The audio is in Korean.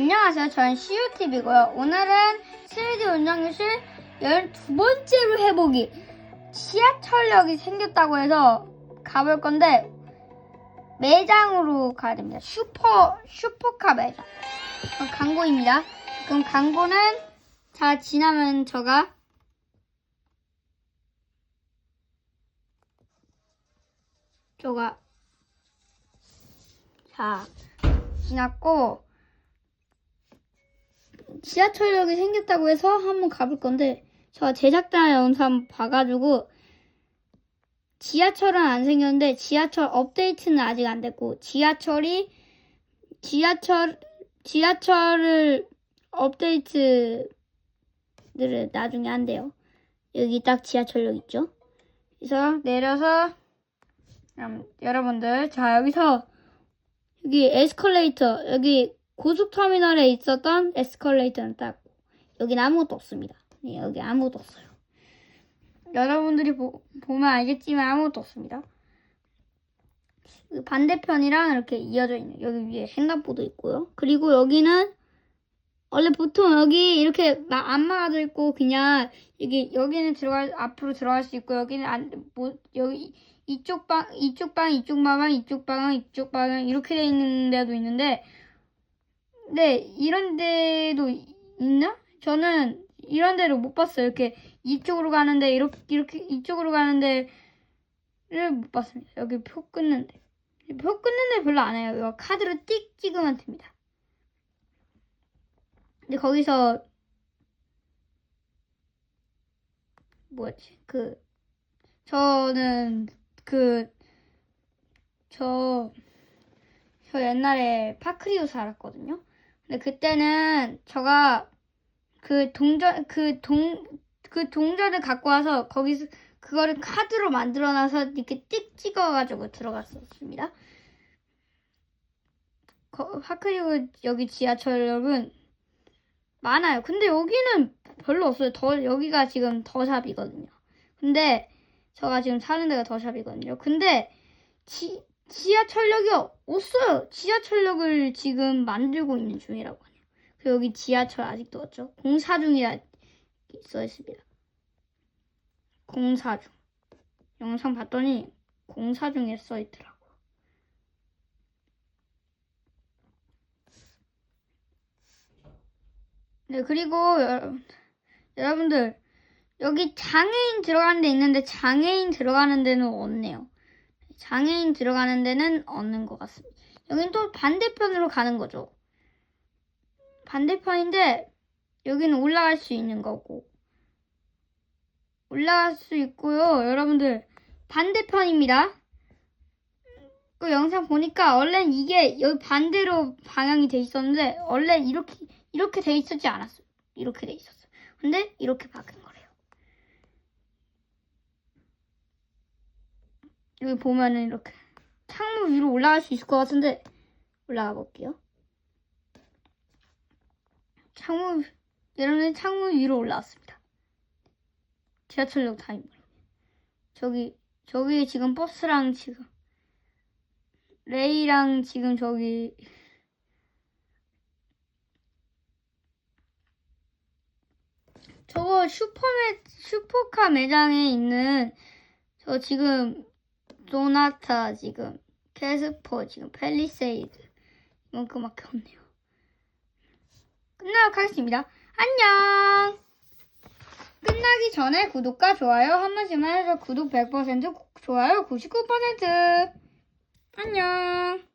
안녕하세요. 저는 CUTV고요. 오늘은 3D 운전교실 12번째로 해보기 지하철역이 생겼다고 해서 가볼 건데 매장으로 가야 됩니다. 슈퍼, 슈퍼카 매장. 그럼 광고입니다. 그럼 광고는 자, 지나면 저가 저가 자, 지났고 지하철역이 생겼다고 해서 한번 가볼 건데 저 제작자 영상 봐가지고 지하철은 안 생겼는데 지하철 업데이트는 아직 안 됐고 지하철이 지하철 지하철을 업데이트를 나중에 한대요. 여기 딱 지하철역 있죠? 그래서 내려서 음, 여러분들 자 여기서 여기 에스컬레이터 여기 고속터미널에 있었던 에스컬레이터는 딱 여기는 아무것도 없습니다. 네, 여기 아무것도 없어요. 여러분들이 보, 보면 알겠지만 아무것도 없습니다. 그 반대편이랑 이렇게 이어져 있는 여기 위에 횡단보도 있고요. 그리고 여기는 원래 보통 여기 이렇게 막안 막아져 있고 그냥 여기 여기는 들어갈 앞으로 들어갈 수 있고 여기는 안 뭐 여기 이쪽 방 이쪽 방 이쪽 방향 이쪽 방향 이쪽 방향 이렇게 돼 있는 데도 있는데 네 이런 데도 있나? 저는 이런 데를 못 봤어요. 이렇게 이쪽으로 가는데 이렇게 이렇게 이쪽으로 가는데를 못 봤습니다. 여기 표 끊는데 표 끊는데 별로 안 해요. 이거 카드로 띡 찍으면 됩니다. 근데 거기서 뭐였지? 그 저는 그 저 저 옛날에 파크리오 살았거든요. 근데 그때는 저가 그 동전 그 동 그 동전을 갖고 와서 거기서 그거를 카드로 만들어놔서 이렇게 띡 찍어가지고 들어갔었습니다. 거, 파크리오 여기 지하철역은 많아요. 근데 여기는 별로 없어요. 더 여기가 지금 더샵이거든요. 근데 저가 지금 사는 데가 더샵이거든요. 근데 지, 지하철역이 없어요. 지하철역을 지금 만들고 있는 중이라고 하네요. 그리고 여기 지하철 아직도 없죠. 공사 중이라 써 있습니다. 공사 중. 영상 봤더니 공사 중에 써 있더라고. 네, 그리고 여, 여러분들 여기 장애인 들어가는 데 있는데 장애인 들어가는 데는 없네요. 장애인 들어가는 데는 없는 것 같습니다. 여긴 또 반대편으로 가는 거죠. 반대편인데 여기는 올라갈 수 있는 거고 올라갈 수 있고요. 여러분들 반대편입니다. 그 영상 보니까 원래는 이게 여기 반대로 방향이 돼 있었는데 원래 이렇게 이렇게 돼 있었지 않았어요. 이렇게 돼 있었어요. 근데 이렇게 거래요. 여기 보면은 이렇게 창문 위로 올라갈 수 있을 것 같은데 올라가 볼게요. 창문 여러분들 창문 위로 올라왔습니다. 지하철역 타임으로 저기 저기 지금 버스랑 지금 레이랑 지금 저기 저거 슈퍼매 슈퍼카 매장에 있는 저 지금 소나타 지금 캐스퍼 지금 펠리세이드 이만큼밖에 없네요. 끝나도록 하겠습니다. 안녕. 끝나기 전에 구독과 좋아요 한 번씩만 해서 구독 100% 좋아요 99% 안녕.